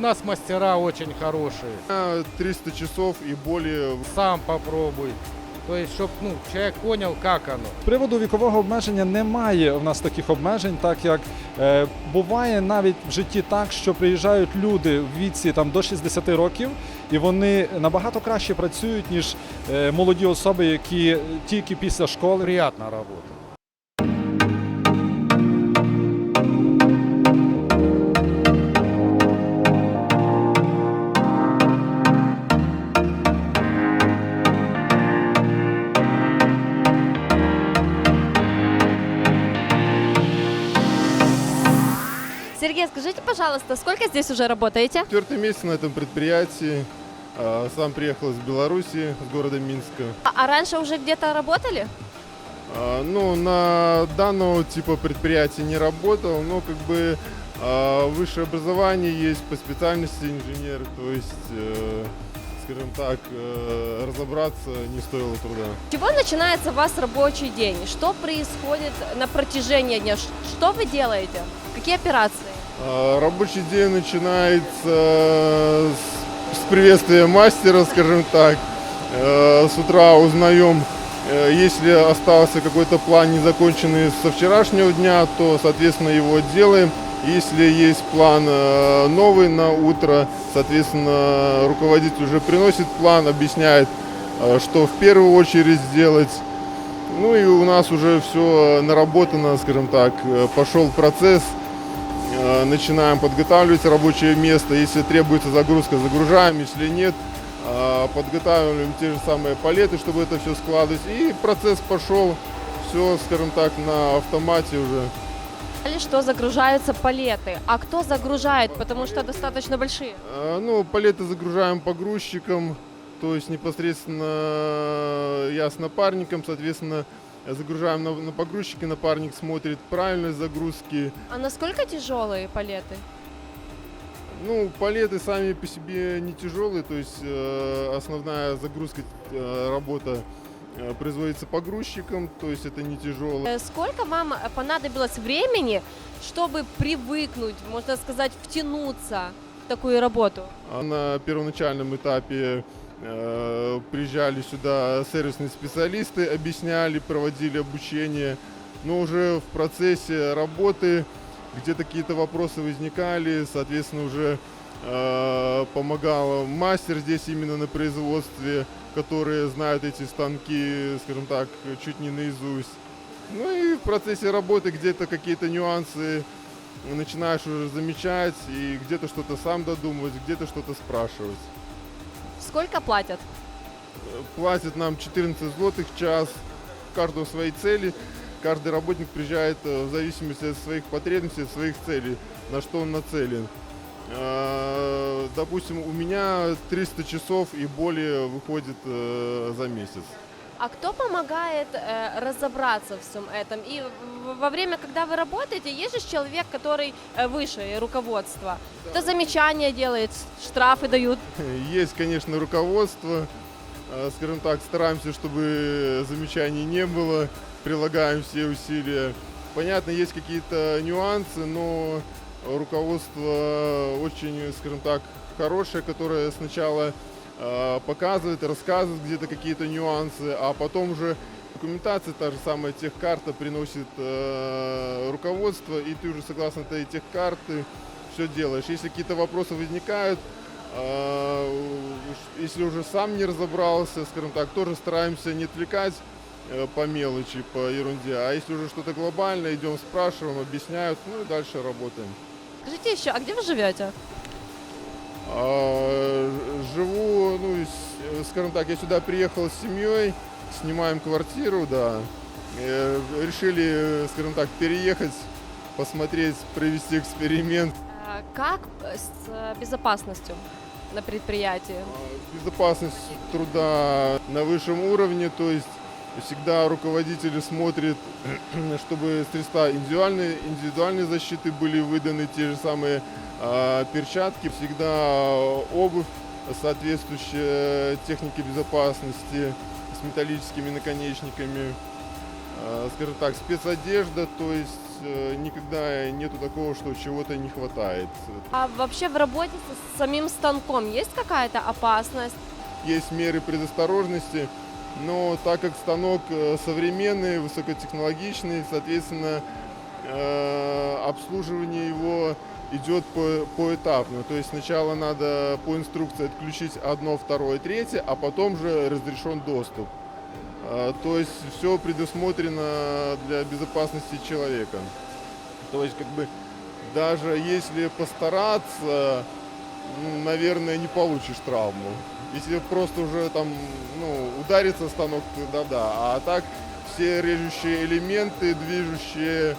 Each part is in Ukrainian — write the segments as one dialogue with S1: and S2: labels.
S1: нас мастера очень хорошие.
S2: 300 часов и более.
S1: Сам попробуй. То есть, чтобы ну, человек понял, как оно.
S3: З приводу вікового обмеження немає в нас таких обмежень, так як е, буває навіть в житті так, що приїжджають люди в віці там до 60 років, і вони набагато краще працюють ніж е, молоді особи, які тільки після школи.
S1: Приятно работать.
S4: Скажите, пожалуйста, сколько здесь уже работаете?
S2: Четвертый месяц на этом предприятии. А, Сам приехал из Беларуси, с города Минска.
S4: А, а раньше уже где-то работали?
S2: А, Ну, на данного типа предприятия не работал, но как бы а, высшее образование есть по специальности инженер, то есть, э, скажем так, э, разобраться не стоило труда.
S4: Чего начинается у вас рабочий день? Что происходит на протяжении дня? Что вы делаете? Какие операции?
S2: А, Рабочий день начинается с, с приветствия мастера, скажем так. Э, С утра узнаем, э, если остался какой-то план незаконченный со вчерашнего дня, то, соответственно, его делаем. Если есть план э, новый на утро, соответственно, руководитель уже приносит план, объясняет, э, что в первую очередь сделать. Ну и у нас уже все наработано, скажем так, э, пошел процесс. Э, Начинаем подготавливать рабочее место. Если требуется загрузка, загружаем. Если нет, э, подготавливаем те же самые палеты, чтобы это все складывать. И процесс пошел. Все, скажем так, на автомате уже.
S4: Или что загружаются палеты? А кто загружает? Потому что достаточно большие.
S2: Э, Ну, палеты загружаем погрузчиком, то есть непосредственно э, я с напарником, соответственно, загружаем на, на погрузчике, напарник смотрит правильность загрузки.
S4: А насколько тяжелые палеты?
S2: Ну, палеты сами по себе не тяжелые, то есть э, основная загрузка, э, работа э, производится погрузчиком, то есть это не тяжело.
S4: Э, Сколько вам понадобилось времени, чтобы привыкнуть, можно сказать, втянуться в такую работу?
S2: А На первоначальном этапе приезжали сюда сервисные специалисты, объясняли, проводили обучение, но уже в процессе работы где-то какие-то вопросы возникали, соответственно, уже э, помогал мастер здесь именно на производстве, которые знают эти станки, скажем так, чуть не наизусть. Ну и в процессе работы где-то какие-то нюансы начинаешь уже замечать и где-то что-то сам додумывать, где-то что-то спрашивать.
S4: Сколько платят?
S2: Э, Платят нам 14 злотых в час, у каждого свои цели. Каждый работник приезжает э, в зависимости от своих потребностей, от своих целей, на что он нацелен. Э, Допустим, у меня 300 часов и более выходит э, за месяц.
S4: А кто помогает э, разобраться в всем этом? И в- во время, когда вы работаете, есть же человек, который э, выше руководства. Кто замечания делает, штрафы дают.
S2: Есть, конечно, руководство. Э, Скажем так, стараемся, чтобы замечаний не было. Прилагаем все усилия. Понятно, есть какие-то нюансы, но руководство очень, скажем так, хорошее, которое сначала э, показывает, рассказывает где-то какие-то нюансы, а потом уже документация, та же самая техкарта приносит э, руководство, и ты уже согласно этой техкарты все делаешь. Если какие-то вопросы возникают, а, если уже сам не разобрался, скажем так, тоже стараемся не отвлекать э, по мелочи, по ерунде. А если уже что-то глобальное, идем спрашиваем, объясняют, ну и дальше работаем.
S4: Скажите еще, а где вы живете?
S2: А, Живу, ну, с- скажем так, я сюда приехал с семьей, снимаем квартиру, да. Э, Решили, скажем так, переехать, посмотреть, провести эксперимент.
S4: Э, Как с э, безопасностью на предприятии?
S2: Безопасность труда на высшем уровне, то есть всегда руководители смотрят, чтобы средства индивидуальной, индивидуальной защиты были выданы, те же самые а, перчатки, всегда обувь соответствующая технике безопасности с металлическими наконечниками. э, скажем так, спецодежда, то есть э, никогда нету такого, что чего-то не хватает.
S4: А вообще в работе с самим станком есть какая-то опасность?
S2: Есть меры предосторожности, но так как станок э, современный, высокотехнологичный, соответственно, э, обслуживание его идет по, поэтапно. То есть сначала надо по инструкции отключить одно, второе, третье, а потом же разрешен доступ. Э, То есть все предусмотрено для безопасности человека. То есть как бы даже если постараться, наверное, не получишь травму. Если просто уже там, ну, ударится станок, тогда да. А так все режущие элементы, движущие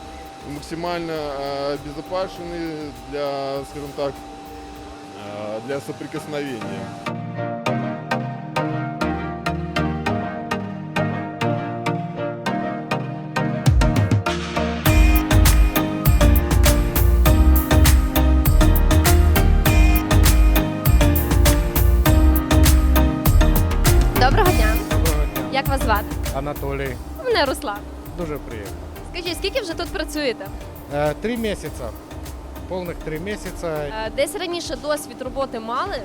S2: максимально э, безопасны для, скажем так, э, для соприкосновения.
S1: Анатолій.
S4: Мене Руслан.
S1: Дуже приємно.
S4: Скажіть, скільки вже тут працюєте?
S1: Е, Три місяці. Повних три місяці.
S4: Е, Десь раніше досвід роботи мали?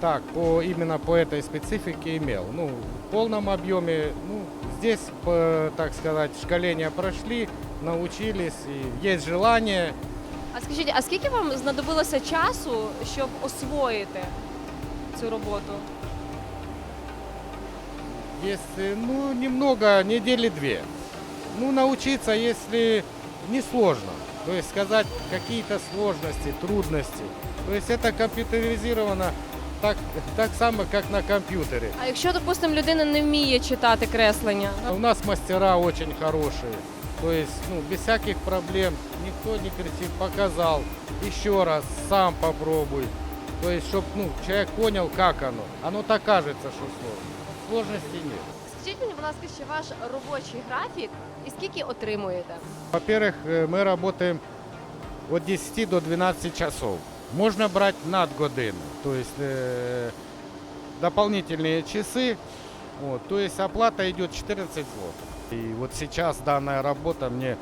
S1: Так, по, именно по этой специфике имел. Ну, в полном объеме, ну, здесь, по, так сказать, шкаления прошли, научились, и есть желание.
S4: А скажіть, а скільки вам знадобилося часу, щоб освоїти цю роботу?
S1: Есть, э, ну, немного, недели две. Ну, научиться, если не сложно. То есть сказать какие-то сложности, трудности. То есть это компьютеризировано так, так само, как на компьютере.
S4: А якщо, допустимо, людина не вміє читати креслення?
S1: А У нас мастера очень хорошие. То есть, ну, без всяких проблем. Никто не кричит, показал. Еще раз, сам попробуй. То есть, чтобы ну, человек понял, как оно. Оно так кажется, что сложно. Сложностей нет.
S4: Скажіть мені, будь ласка, ще ваш робочий графік і скільки отримуєте?
S1: Во-первых, э, мы работаем от 10 до 12 часов. Можно брать надгодины, то есть э, дополнительные часы. Вот, то есть оплата идет 14 злотых. И вот сейчас данная работа мне,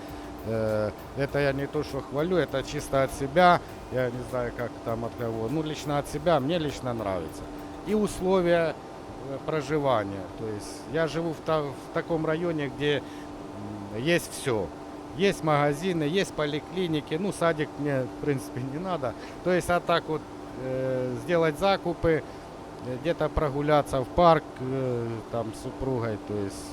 S1: э, это я не то что хвалю, это чисто от себя, я не знаю как там от кого, ну лично от себя, мне лично нравится. И условия э, проживания, то есть я живу в, та- в таком районе, где м, есть все. Есть магазины, есть поликлиники, ну садик мне в принципе не надо. То есть а так вот э, сделать закупы, э, где-то прогуляться в парк э, там с супругой, то есть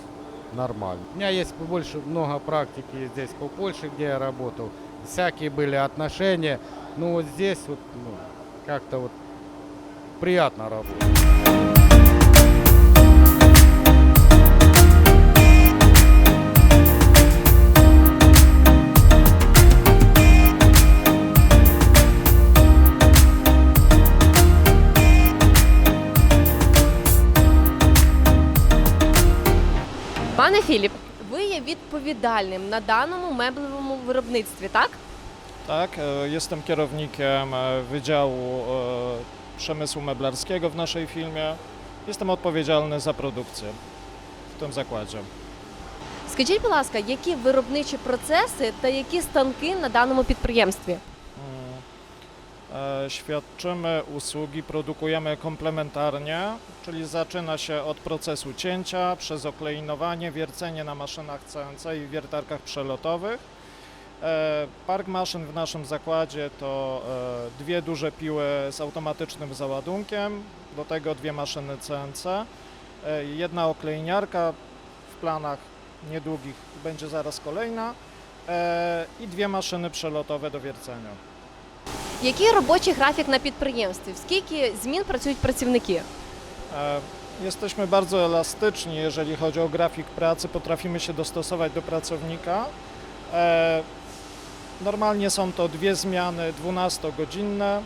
S1: нормально. У меня есть больше много практики здесь по Польше, где я работал. Всякие были отношения. Ну вот здесь вот ну, как-то вот приятно работать.
S4: Відповідальним на даному меблевому виробництві, так?
S5: Tak, e, jestem kierownikiem e, Wydziału e, Przemysłu Meblarskiego w naszej firmie. Jestem odpowiedzialny za produkcję w tym zakładzie.
S4: Скажіть, будь ласка, які виробничі процеси та які станки на даному підприємстві?
S5: E, Świadczymy usługi, produkujemy komplementarnie, czyli zaczyna się od procesu cięcia przez okleinowanie, wiercenie na maszynach CNC i wiertarkach przelotowych. E, Park maszyn w naszym zakładzie to e, dwie duże piły z automatycznym załadunkiem, do tego dwie maszyny CNC, jedna oklejniarka w planach niedługich będzie zaraz kolejna i dwie maszyny przelotowe do wiercenia.
S4: Який робочий графік на підприємстві? В скільки змін працюють працівники?
S5: E, Jesteśmy bardzo elastyczni, jeżeli chodzi o grafik pracy, potrafimy się dostosować do pracownika. E, Normalnie są to dwie zmiany 12-godzinne.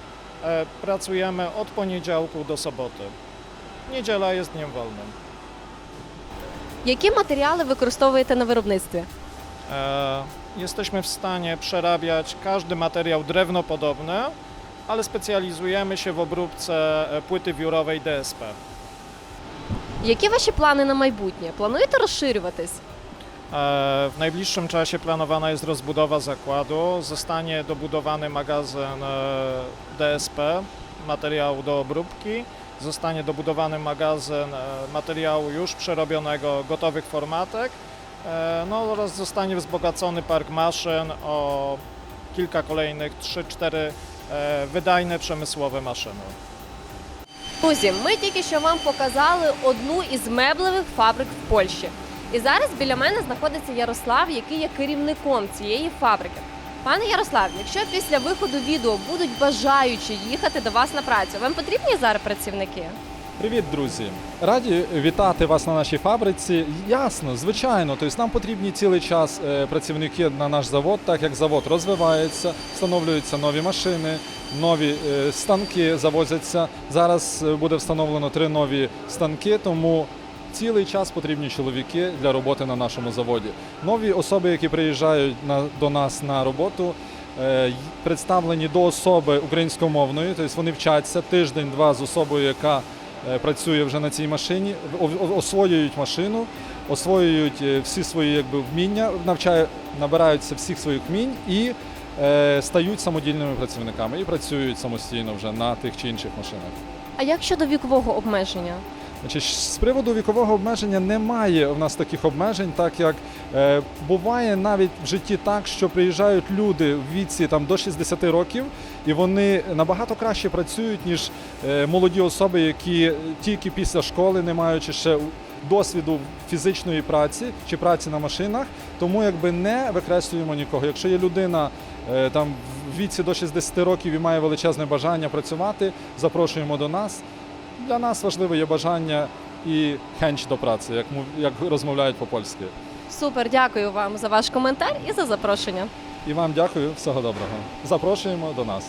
S5: E, Pracujemy od poniedziałku do soboty. Niedziela jest dniem wolnym.
S4: Які матеріали використовуєте на виробництві?
S5: E, Jesteśmy w stanie przerabiać każdy materiał drewnopodobny, ale specjalizujemy się w obróbce e, płyty wiórowej DSP.
S4: Які ваші плани на майбутнє? Плануєте розширюватись?
S5: W najbliższym czasie planowana jest rozbudowa zakładu. Zostanie dobudowany magazyn e, DSP, materiału do obróbki. Zostanie dobudowany magazyn e, materiału już przerobionego, gotowych formatek. No oraz zostanie wzbogacony park maszyn o kilka kolejnych, 3-4 e, wydajne przemysłowe maszyny.
S4: Друзі, ми тільки що вам показали одну із меблевих фабрик в Польщі. І зараз біля мене знаходиться Ярослав, який є керівником цієї фабрики. Пане Ярослав, якщо після виходу відео будуть бажаючі їхати до вас на працю, вам потрібні зараз працівники?
S3: Привіт, друзі! Раді вітати вас на нашій фабриці. Ясно, звичайно. Тобто нам потрібні цілий час е, працівники на наш завод, так як завод розвивається, встановлюються нові машини, нові е, станки завозяться. Зараз е, буде встановлено три нові станки, тому цілий час потрібні чоловіки для роботи на нашому заводі. Нові особи, які приїжджають на, до нас на роботу. Представлені до особи українськомовної, тобто вони вчаться тиждень-два з особою, яка працює вже на цій машині, освоюють машину, освоюють е, всі свої якби, вміння, навчають, набираються всіх своїх вмінь і е, стають самодільними працівниками і працюють самостійно вже на тих чи інших машинах.
S4: А як щодо вікового обмеження?
S3: Значить, з приводу вікового обмеження немає в нас таких обмежень, так як е, буває навіть в житті так, що приїжджають люди в віці там до 60 років, і вони набагато краще працюють, ніж е, молоді особи, які тільки після школи, не маючи ще досвіду фізичної праці чи праці на машинах, тому якби не викреслюємо нікого. Якщо є людина е, там в віці до 60 років і має величезне бажання працювати, запрошуємо до нас. Для нас важливе є бажання і хенч до праці, як, як розмовляють по-польськи.
S4: Супер, дякую вам за ваш коментар і за запрошення.
S3: І вам дякую, всього доброго. Запрошуємо до нас.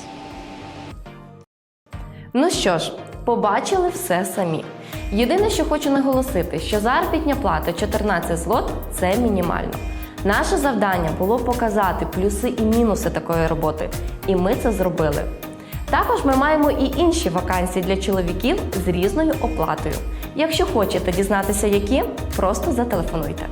S6: Ну що ж, побачили все самі. Єдине, що хочу наголосити, що заробітня плата 14 злот це мінімально. Наше завдання було показати плюси і мінуси такої роботи, і ми це зробили. Також ми маємо і інші вакансії для чоловіків з різною оплатою. Якщо хочете дізнатися, які, просто зателефонуйте.